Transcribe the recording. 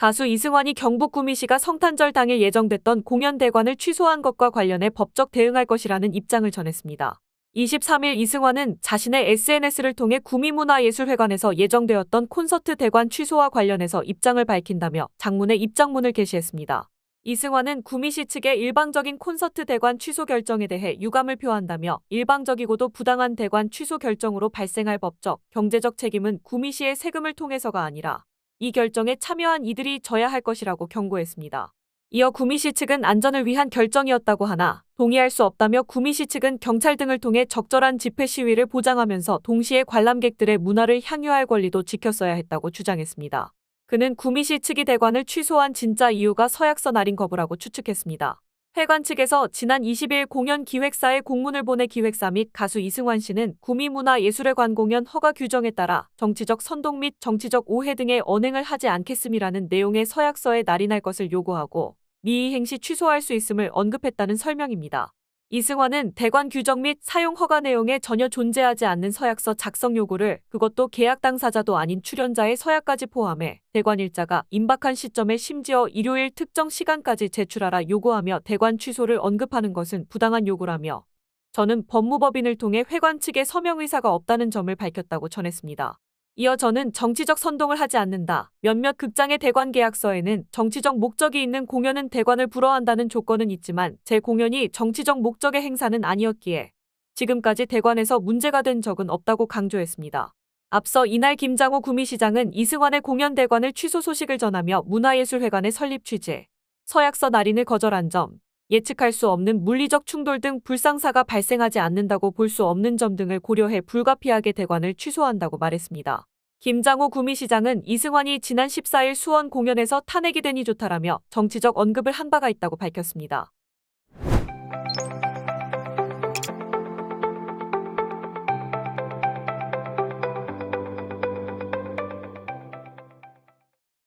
가수 이승환이 경북 구미시가 성탄절 당일 예정됐던 공연 대관을 취소한 것과 관련해 법적 대응할 것이라는 입장을 전했습니다. 23일 이승환은 자신의 SNS를 통해 구미문화예술회관에서 예정되었던 콘서트 대관 취소와 관련해서 입장을 밝힌다며 장문의 입장문을 게시했습니다. 이승환은 구미시 측의 일방적인 콘서트 대관 취소 결정에 대해 유감을 표한다며 일방적이고도 부당한 대관 취소 결정으로 발생할 법적, 경제적 책임은 구미시의 세금을 통해서가 아니라 이 결정에 참여한 이들이 져야 할 것이라고 경고했습니다. 이어 구미시 측은 안전을 위한 결정이었다고 하나 동의할 수 없다며 구미시 측은 경찰 등을 통해 적절한 집회 시위를 보장하면서 동시에 관람객들의 문화를 향유할 권리도 지켰어야 했다고 주장했습니다. 그는 구미시 측이 대관을 취소한 진짜 이유가 서약서 날인 거부라고 추측했습니다. 회관 측에서 지난 20일 공연 기획사에 공문을 보내 기획사 및 가수 이승환 씨는 구미문화예술회관 공연 허가 규정에 따라 정치적 선동 및 정치적 오해 등의 언행을 하지 않겠음이라는 내용의 서약서에 날인할 것을 요구하고 미이 행시 취소할 수 있음을 언급했다는 설명입니다. 이승환은 대관 규정 및 사용 허가 내용에 전혀 존재하지 않는 서약서 작성 요구를 그것도 계약 당사자도 아닌 출연자의 서약까지 포함해 대관 일자가 임박한 시점에 심지어 일요일 특정 시간까지 제출하라 요구하며 대관 취소를 언급하는 것은 부당한 요구라며 저는 법무법인을 통해 회관 측에 서명 의사가 없다는 점을 밝혔다고 전했습니다. 이어 저는 정치적 선동을 하지 않는다. 몇몇 극장의 대관 계약서에는 정치적 목적이 있는 공연은 대관을 불허한다는 조건은 있지만 제 공연이 정치적 목적의 행사는 아니었기에 지금까지 대관에서 문제가 된 적은 없다고 강조했습니다. 앞서 이날 김장호 구미시장은 이승환의 공연 대관을 취소 소식을 전하며 문화예술회관의 설립 취재, 서약서 날인을 거절한 점, 예측할 수 없는 물리적 충돌 등 불상사가 발생하지 않는다고 볼 수 없는 점 등을 고려해 불가피하게 대관을 취소한다고 말했습니다. 김장호 구미시장은 이승환이 지난 14일 수원 공연에서 탄핵이 되니 좋다라며 정치적 언급을 한 바가 있다고 밝혔습니다.